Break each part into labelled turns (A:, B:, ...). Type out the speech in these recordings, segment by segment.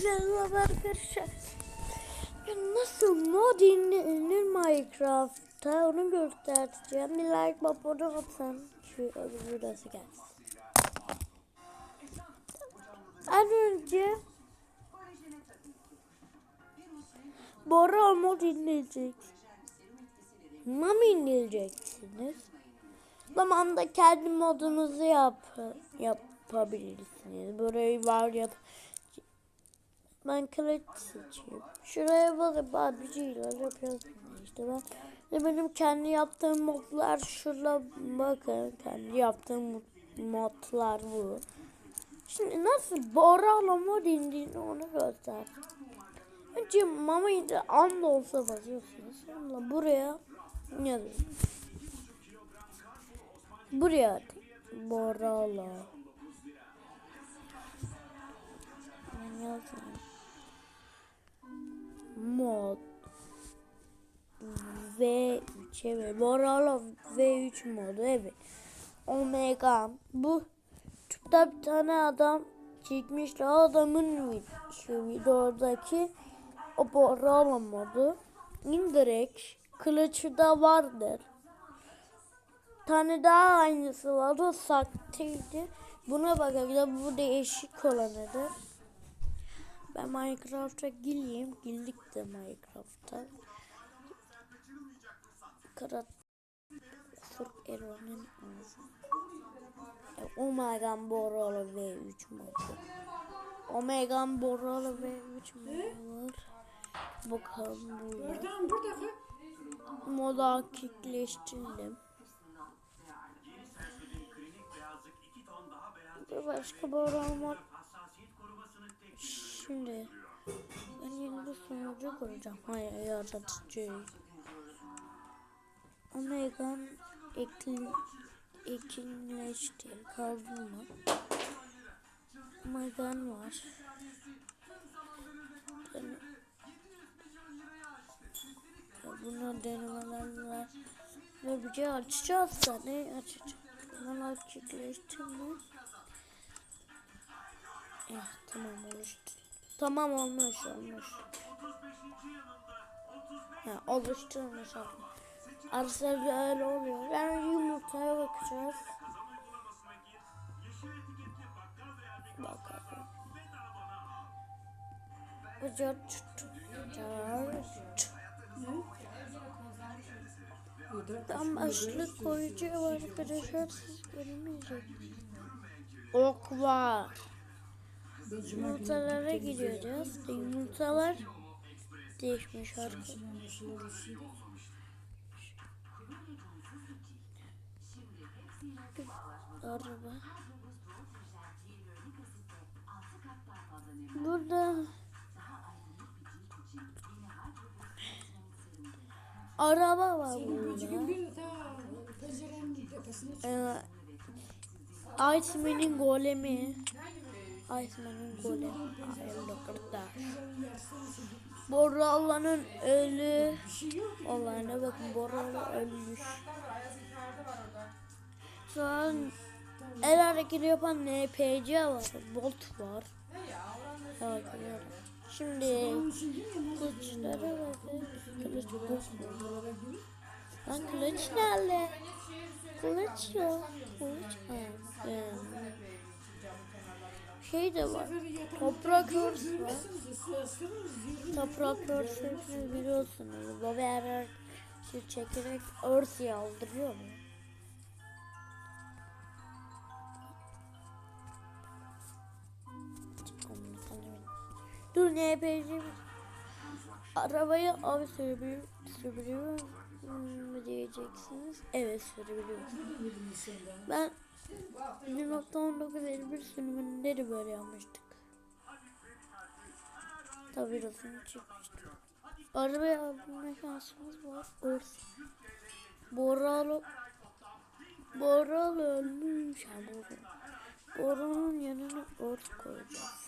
A: Merhaba arkadaşlar. Ya nasıl mod indirilir Minecraft'ta onu göstereceğim. Bir like abone atın. Şu öbür burası gelsin. Az önce Bora mod indirecek. Mami indireceksiniz. Zamanda kendi modunuzu yap yapabilirsiniz. Burayı var yap. Ben kılıç seçeyim. Şuraya basıp abiciler yapıyorum işte ben. Ve benim kendi yaptığım modlar şurada bakın kendi yaptığım modlar bu. Şimdi nasıl Bora'la mod indiğini onu göster. Önce mamayı da anda olsa basıyorsunuz. Sonra buraya yazın. Buraya atın. Bora'la. Yazın. Mod V3 evet. Bora'la V3 modu evet. Omega bu Türk'te bir tane adam çekmişti. Adamın şu videodaki o Bora'la modu indirek kılıcı da vardır. tane daha aynısı var. O sakteydi. Buna bakabilir. Bu değişik olanıdır. Ben Minecraft'a gireyim. Girdik de Minecraft'a. Karat Ufuk Eron'un ağzı. Omega Borolo V3 modu. Omega Borolo V3 modu var. Bakalım burada.
B: Oradan burada.
A: Moda kikleştirdim. Bir başka bir olmak. Şimdi ben yeni bir sunucu kuracağım. Hayır yaratıcı. Omega'nın ekin, ekinleşti. Kaldı mı? Omega'nın var. Yani ya buna denemeler var. Ve bir şey açacağız da ne açacağız? Bana çiftleşti mi? Eh, tamam oluştu. Tamam olmuş olmuş. Ha, oluşturmuş. Arasında öyle oluyor. Yani yumurtaya bakacağız. Bakalım. Bıcır çıt Tam başlık koyucu var arkadaşlar siz göremeyeceksiniz. Ok var. Yumurtalara gideceğiz. Yumurtalar değişmiş arkadaşlar. Araba. Burada araba var burada.
B: Çık.
A: Ee, golemi. Ayrıldı kırklar. Borralla'nın ölü olayına bakın. Borralla ölmüş. An el hareketi yapan NPC var. Bolt var. Evet. Şimdi kılıçlara bakın. Kılıç bu. Lan kılıç nerede? Kılıç yok. Kılıç ha. yani. Şey de var. Toprak örs var. Toprak örsünü biliyorsunuz. Baba her şey çekerek örs yaldırıyor mu? Dur ne yapacağım? Arabayı abi sürebiliyor, sürebiliyor mu diyeceksiniz. Evet sürebiliyorum. Ben 1.19 sürümünde de böyle yapmıştık. Tabii rasını çıkmıştı. Arabaya alma şansımız var. Örs. Boralı Boralı ölmüş. Bora'nın yanına örs koyacağız.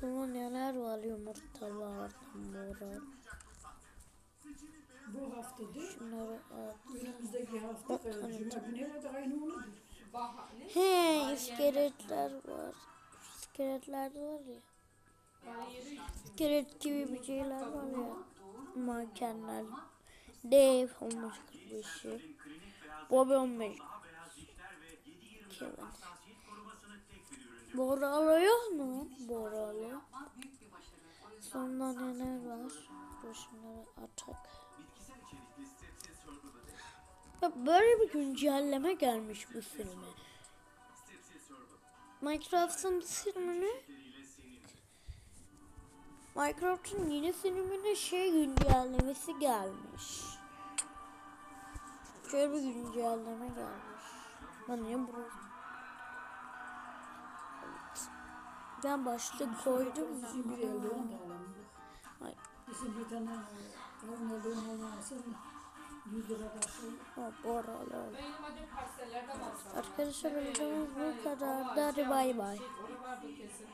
A: Sonra neler var yumurtalardan Bora.
B: Bu hafta değil.
A: Şunları at.
B: Önümüzdeki hafta Cuma günü de aynı onudur.
A: He iskeletler var. İskeletlerde var ya. İskelet gibi bir şeyler var ya. Mankenler. Dave 15.45'i. Bobby 15. Kevin. Boralo yok mu? Boralo. Neler var? Dur şunları atak. Böyle bir güncelleme gelmiş bu filme. Minecraft'ın filmine Minecraft'ın yeni filmine şey güncellemesi gelmiş. Şöyle bir güncelleme gelmiş. Lan niye burası? Ben başlık koydum
B: Bizim
C: Oralar.
A: Arkadaşlar videomuz bu kadar da bay bay.